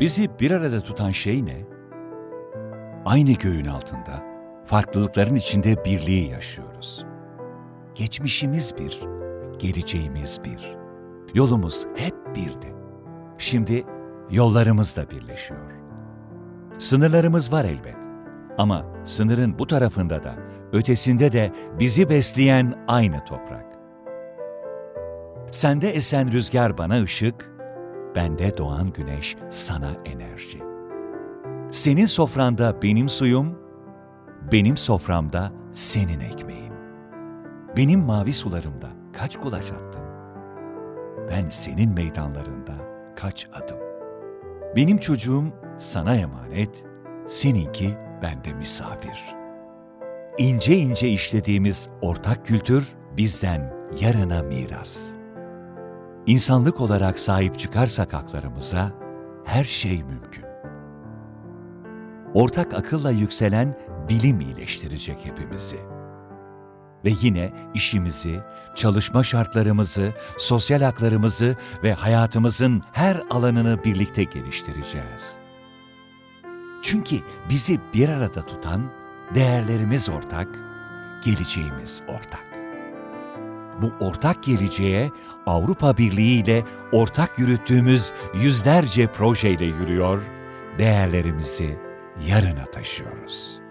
Bizi bir arada tutan şey ne? Aynı göğün altında, farklılıkların içinde birliği yaşıyoruz. Geçmişimiz bir, geleceğimiz bir. Yolumuz hep birdi. Şimdi yollarımız da birleşiyor. Sınırlarımız var elbet. Ama sınırın bu tarafında da, ötesinde de bizi besleyen aynı toprak. Sende esen rüzgar bana ışık, bende doğan güneş sana enerji. Senin sofranda benim suyum, benim soframda senin ekmeğin. Benim mavi sularımda kaç kulaç attın? Ben senin meydanlarında kaç adım? Benim çocuğum sana emanet, seninki bende misafir. İnce ince işlediğimiz ortak kültür bizden yarına miras. İnsanlık olarak sahip çıkarsak haklarımıza her şey mümkün. Ortak akılla yükselen bilim iyileştirecek hepimizi. Ve yine işimizi, çalışma şartlarımızı, sosyal haklarımızı ve hayatımızın her alanını birlikte geliştireceğiz. Çünkü bizi bir arada tutan değerlerimiz ortak, geleceğimiz ortak. Bu ortak geleceğe Avrupa Birliği ile ortak yürüttüğümüz yüzlerce projeyle yürüyor, değerlerimizi yarına taşıyoruz.